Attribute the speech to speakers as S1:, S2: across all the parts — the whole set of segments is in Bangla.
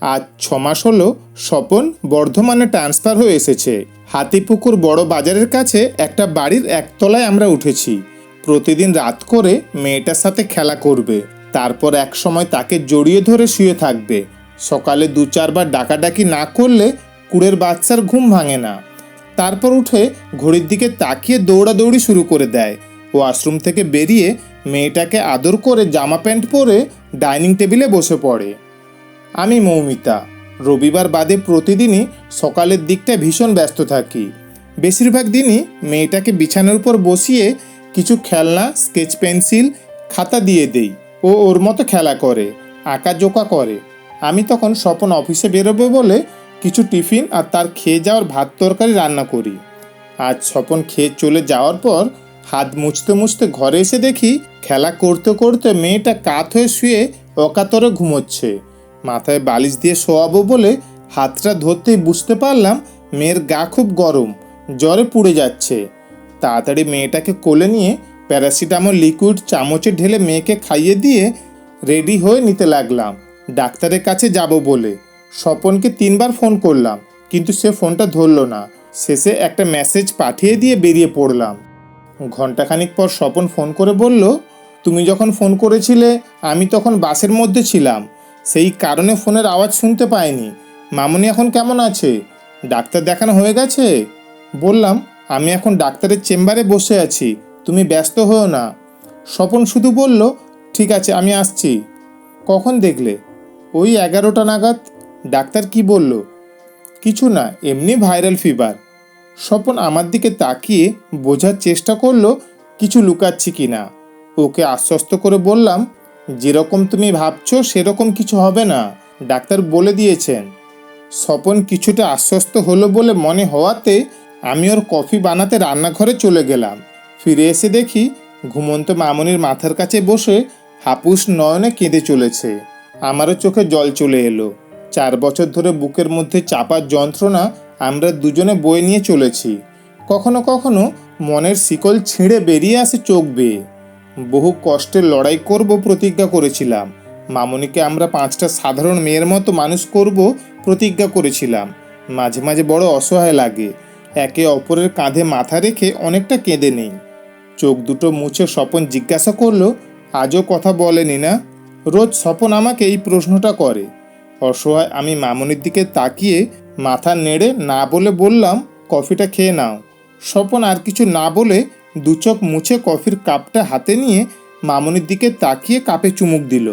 S1: আজ ছ মাস হলো স্বপন বর্ধমানে ট্রান্সফার হয়ে এসেছে। হাতিপুকুর বড় বাজারের কাছে একটা বাড়ির একতলায় আমরা উঠেছি। প্রতিদিন রাত করে মেয়েটার সাথে খেলা করবে। তারপর এক সময় তাকে জড়িয়ে ধরে শুয়ে থাকবে। সকালে দু চারবার ডাকাডাকি না করলে কুড়ের বাচ্চার ঘুম ভাঙে না। তারপর উঠে ঘড়ির দিকে তাকিয়ে দৌড়াদৌড়ি শুরু করে দেয়। ওয়াশরুম থেকে বেরিয়ে মেয়েটাকে আদর করে জামা প্যান্ট পরে ডাইনিং টেবিলে বসে পড়ে। আমি মৌমিতা। রবিবার বাদে প্রতিদিনই সকালের দিকটা ভীষণ ব্যস্ত থাকি। বেশিরভাগ দিনই মেয়েটাকে বিছানার উপর বসিয়ে কিছু খেলনা, স্কেচ পেন্সিল, খাতা দিয়ে দেই। ও ওর মতো খেলা করে, আঁকা জোকা করে। আমি তখন স্বপন অফিসে বেরোবে বলে কিছু টিফিন আর তার খেয়ে যাওয়ার ভাত তরকারি রান্না করি। আজ স্বপন খেয়ে চলে যাওয়ার পর হাত মুছতে মুছতে ঘরে এসে দেখি খেলা করতে করতে মেয়েটা কাত হয়ে শুয়ে অকাতরে ঘুমোচ্ছে। মাথায় বালিশ দিয়ে শোয়াবো বলে হাতটা ধরতেই বুঝতে পারলাম মেয়ের গা খুব গরম, জ্বরে পুড়ে যাচ্ছে। তাড়াতাড়ি মেয়েটাকে কোলে নিয়ে প্যারাসিটামল, লিকুইড চামচে ঢেলে মেয়েকে খাইয়ে দিয়ে রেডি হয়ে নিতে লাগলাম। ডাক্তারের কাছে যাব বলে স্বপনকে তিনবার ফোন করলাম, কিন্তু সে ফোনটা ধরলো না। শেষে একটা মেসেজ পাঠিয়ে দিয়ে বেরিয়ে পড়লাম। ঘন্টাখানিক পর স্বপন ফোন করে বলল, তুমি যখন ফোন করেছিলে, আমি তখন বাসের মধ্যে ছিলাম। সেই কারণে ফোনের আওয়াজ শুনতে পাইনি। মামনি এখন কেমন আছে? ডাক্তার দেখানো হয়ে গেছে? বললাম, আমি এখন ডাক্তারের চেম্বারে বসে আছি, তুমি ব্যস্ত হও না। স্বপন শুধু বলল, ঠিক আছে, আমি আসছি। কখন দেখলে? ওই এগারোটা নাগাদ। ডাক্তার কি বলল? কিছু না, এমনি ভাইরাল ফিভার। স্বপন আমার দিকে তাকিয়ে বোঝার চেষ্টা করল, কিছু লুকাচ্ছি কি না ওকে আশ্বস্ত করে বললাম যেরকম তুমি ভাবছ, সেরকম কিছু হবে না। ডাক্তার বলে দিয়েছেন। স্বপন কিছুটা আশ্বস্ত হলো বলে মনে হওয়াতে আমি ওর কফি বানাতে রান্নাঘরে চলে গেলাম। ফিরে এসে দেখি ঘুমন্ত মামনির মাথার কাছে বসে হাপুস নয়নে কেঁদে চলেছে। আমারও চোখে জল চলে এলো। চার বছর ধরে বুকের মধ্যে চাপার যন্ত্রণা আমরা দুজনে বয়ে নিয়ে চলেছি। কখনো কখনো মনের শিকল ছিঁড়ে বেরিয়ে আসে চোখ বেয়ে। বহু কষ্টে লড়াই করব প্রতিজ্ঞা করেছিলাম। মামনিকে আমরা পাঁচটা সাধারণ মেয়ের মতো মানুষ করব প্রতিজ্ঞা করেছিলাম। মাঝে মাঝে বড় অসহায় লাগে। একে অপরের কাঁধে মাথা রেখে অনেকটা কেঁদে নেই। চোখ দুটো মুছে স্বপন জিজ্ঞাসা করল, আজও কথা বলেনি না? রোজ স্বপন আমাকে এই প্রশ্নটা করে। অসহায় আমি মামনির দিকে তাকিয়ে মাথা নেড়ে না বলে বললাম, কফিটা খেয়ে নাও। স্বপন আর কিছু না বলে দু চোখ মুছে কফির কাপটা হাতে নিয়ে মামনির দিকে তাকিয়ে কাপে চুমুক দিল।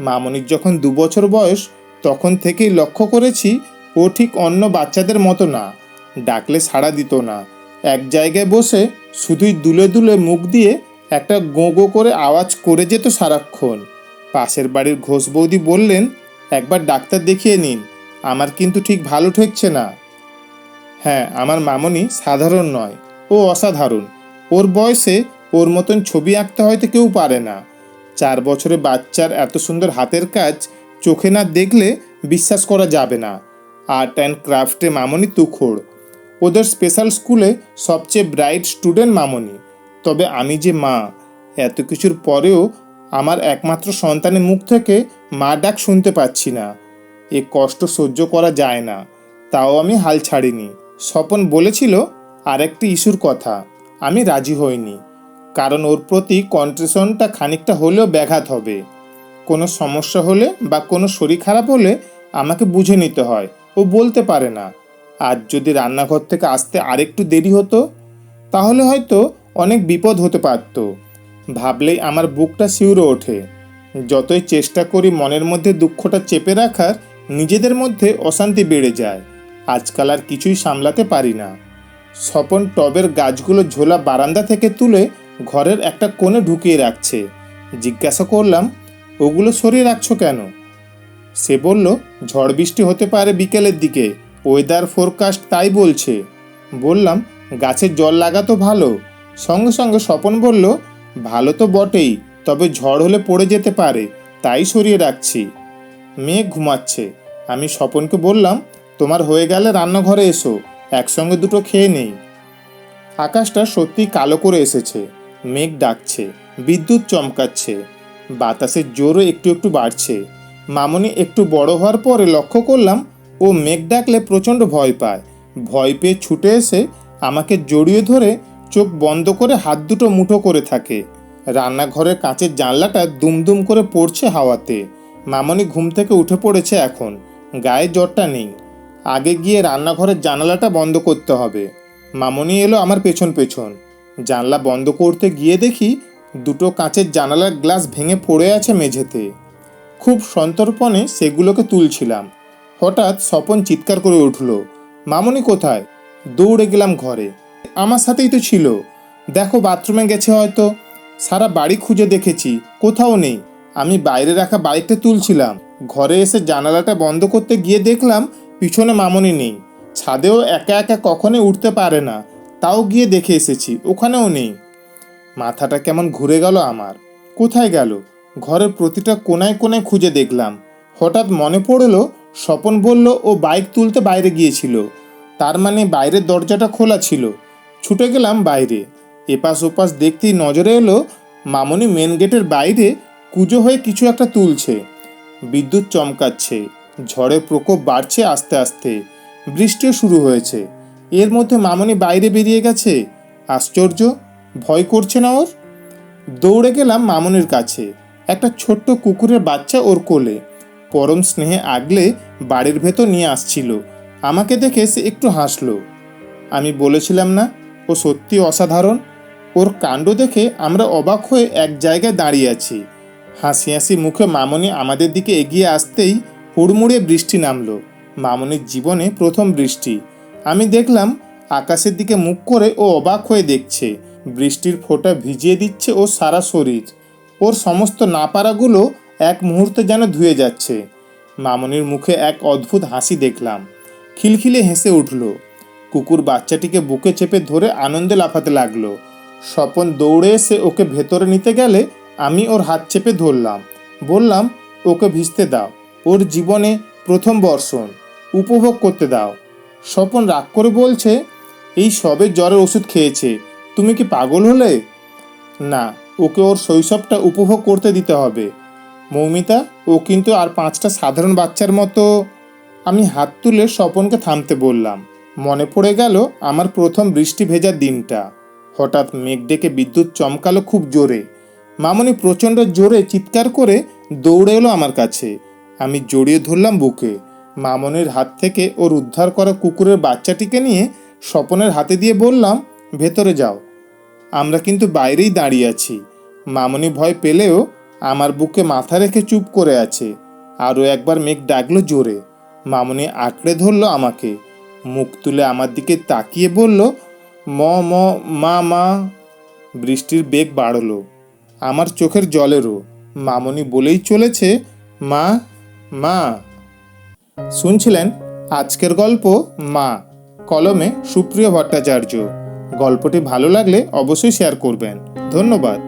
S1: মামনির যখন দু বছর বয়স, তখন থেকেই লক্ষ্য করেছি ও ঠিক অন্য বাচ্চাদের মতো না, ডাকলে সাড়া দিত না। এক জায়গায় বসে শুধুই দুলে দুলে মুখ দিয়ে একটা গো গো করে আওয়াজ করে যেত সারাক্ষণ। পাশের বাড়ির ঘোষ বৌদি বললেন, একবার ডাক্তার দেখিয়ে নিন, আমার কিন্তু ঠিক ভালো ঠেকছে না। হ্যাঁ আমার মামনি সাধারণ নয়, ও অসাধারণ। ওর বয়সে ওর মতন ছবি আঁকতে হয়তো কেউ পারে না। চার বছরে বাচ্চার এত সুন্দর হাতের কাজ চোখে না দেখলে বিশ্বাস করা যাবে না। আর্ট অ্যান্ড ক্রাফটে মামনি তুখোড়। ওদের স্পেশাল স্কুলে সবচেয়ে ব্রাইট স্টুডেন্ট মামনি। তবে আমি যে মা, এত কিছুর পরেও আমার একমাত্র সন্তানের মুখ থেকে মা ডাক শুনতে পাচ্ছি না। এ কষ্ট সহ্য করা যায় না। তাও আমি হাল ছাড়িনি। স্বপন বলেছিল, আরেকটি ইস্যুর কথা। আমি রাজি হইনি, কারণ ওর প্রতি কন্ট্রেশনটা খানিকটা হলেও ব্যাঘাত হবে। কোনো সমস্যা হলে বা কোনো শরীর খারাপ হলে আমাকে বুঝে নিতে হয়, ও বলতে পারে না। আর যদি রান্নাঘর থেকে আসতে আরেকটু দেরি হতো, তাহলে হয়তো অনেক বিপদ হতে পারত। ভাবলেই আমার বুকটা শিউরে ওঠে। যতই চেষ্টা করি মনের মধ্যে দুঃখটা চেপে রাখার, নিজেদের মধ্যে অশান্তি বেড়ে যায়। আজকাল আর কিছুই সামলাতে পারি না। স্বপন টবের গাছগুলো ঝোলা বারান্দা থেকে তুলে ঘরের একটা কোণে ঢুকিয়ে রাখছে। জিজ্ঞাসা করলাম, ওগুলো সরিয়ে রাখছো কেন? সে বলল, ঝড় বৃষ্টি হতে পারে বিকেলের দিকে ওয়েদার ফোরকাস্ট তাই বলছে। বললাম, গাছে জল লাগা তো ভালো। সঙ্গে সঙ্গে স্বপন বলল, ভালো তো বটেই, তবে ঝড় হলে পড়ে যেতে পারে, তাই সরিয়ে রাখছি। মেয়ে ঘুমাচ্ছে। আমি স্বপনকে বললাম, তোমার হয়ে গেলে রান্নাঘরে এসো। একসঙ্গে দুটো খেয়ে নেই। আকাশটা সত্যি কালো করে এসেছে। মেঘ ডাকছে, বিদ্যুৎ চমকাচ্ছে বাতাসের জোরও একটু একটু বাড়ছে। মামনি একটু বড় হওয়ার পরে লক্ষ্য করলাম, ও মেঘ ডাকলে প্রচণ্ড ভয় পায়। ভয় পেয়ে ছুটে এসে আমাকে জড়িয়ে ধরে চোখ বন্ধ করে হাত দুটো মুঠো করে থাকে। রান্নাঘরের কাঁচের জানলাটা দুমদুম করে পড়ছে হাওয়াতে। মামনি ঘুম থেকে উঠে পড়েছে এখন। গায়ে জ্বরটা নেই। আগে গিয়ে রান্নাঘরের জানালাটা বন্ধ করতে হবে। মামনি এলো আমার পেছন পেছন। জানলা বন্ধ করতে গিয়ে দেখি দুটো কাঁচের জানালার গ্লাস ভেঙে পড়ে আছে মেঝেতে। খুব সন্তর্পণে সেগুলোকে তুলছিলাম। হঠাৎ স্বপন চিৎকার করে উঠল, মামনি কোথায়? দৌড়ে গেলাম ঘরে। আমার সাথেই তো ছিল। দেখো বাথরুমে গেছে হয়তো। সারা বাড়ি খুঁজে দেখেছি, কোথাও নেই। আমি বাইরে রাখা বাইকটা তুলছিলাম। ঘরে এসে জানালাটা বন্ধ করতে গিয়ে দেখলাম পিছনে মামনি নেই। ছাদেও একা একা কখনোই উঠতে পারে না। তাও গিয়ে দেখে এসেছি, ওখানেও নেই। মাথাটা কেমন ঘুরে গেল আমার। কোথায় গেল? ঘরের প্রতিটা কোনায় কোনায় খুঁজে দেখলাম। হঠাৎ মনে পড়ল, স্বপন বলল, ও বাইক তুলতে বাইরে গিয়েছিল। তার মানে বাইরের দরজাটা খোলা ছিল। ছুটে গেলাম বাইরে। এপাশ ওপাশ দেখতেই নজরে এলো, মামনি মেন গেটের বাইরে কুজো হয়ে কিছু একটা তুলছে। বিদ্যুৎ চমকাচ্ছে। ঝড়ের প্রকোপ বাড়ছে আস্তে আস্তে। বৃষ্টিও শুরু হয়েছে। এর মধ্যে মামনি বাইরে বেরিয়ে গেছে। আশ্চর্য, ভয় করছে না ওর? দৌড়ে গেলাম মামনির কাছে। একটা ছোট্ট কুকুরের বাচ্চা ওর কোলে। পরম স্নেহে আগলে বাড়ির ভেতর নিয়ে আসছিল। আমাকে দেখে সে একটু হাসলো। আমি বলেছিলাম না, ও সত্যি অসাধারণ। ওর কাণ্ড দেখে আমরা অবাক হয়ে এক জায়গায় দাঁড়িয়ে আছি। হাসি হাসি মুখে মামনি আমাদের দিকে এগিয়ে আসতেই হুড়মুড়ে বৃষ্টি নামলো। মামনির জীবনে প্রথম বৃষ্টি। আমি দেখলাম আকাশের দিকে মুখ করে ও অবাক হয়ে দেখছে। বৃষ্টির ফোঁটা ভিজিয়ে দিচ্ছে ওর সারা শরীর। ওর সমস্ত নাপাড়াগুলো এক মুহূর্তে যেন ধুয়ে যাচ্ছে। মামনির মুখে এক অদ্ভুত হাসি দেখলাম। খিলখিলে হেসে উঠল। কুকুর বাচ্চাটিকে বুকে চেপে ধরে আনন্দে লাফাতে লাগল। স্বপন দৌড়ে এসে ওকে ভেতরে নিতে গেলে আমি ওর হাত চেপে ধরলাম। বললাম, ওকে ভিজতে দাও। ওর জীবনে প্রথম বর্ষণ। উপভোগ করতে দাও। স্বপন রাগ করে বলছে, এই সবে জ্বরের ওষুধ খেয়েছে। তুমি কি পাগল হলে? না, ওকে ওর শৈশবটা উপভোগ করতে দিতে হবে। মৌমিতা, ও কিন্তু আর পাঁচটা সাধারণ বাচ্চার মতো। আমি হাত তুলে স্বপনকে থামতে বললাম। মনে পড়ে গেল আমার প্রথম বৃষ্টি ভেজার দিনটা। হঠাৎ মেঘ ডেকে বিদ্যুৎ চমকালো খুব জোরে। মামনি প্রচণ্ড জোরে চিৎকার করে দৌড়ে এলো আমার কাছে। আমি জড়িয়ে ধরলাম বুকে। মামনির হাত থেকে ওর উদ্ধার করা কুকুরের বাচ্চাটিকে নিয়ে স্বপনের হাতে দিয়ে বললাম, ভেতরে যাও। আমরা কিন্তু বাইরেই দাঁড়িয়ে আছি। মামনি ভয় পেলেও আমার বুকে মাথা রেখে চুপ করে আছে। আরও একবার মেঘ ডাকলো জোরে। মামনি আঁকড়ে ধরলো আমাকে। মুখ তুলে আমার দিকে তাকিয়ে বলল, ম ম, মা মা। বৃষ্টির বেগ বাড়লো। আমার চোখের জলেরও। মামনি বলেই চলেছে, মা মা। শুনছিলেন আজকের গল্প মা, কলমে সুপ্রিয় ভট্টাচার্য। গল্পটি ভালো লাগলে অবশ্যই শেয়ার করবেন। ধন্যবাদ।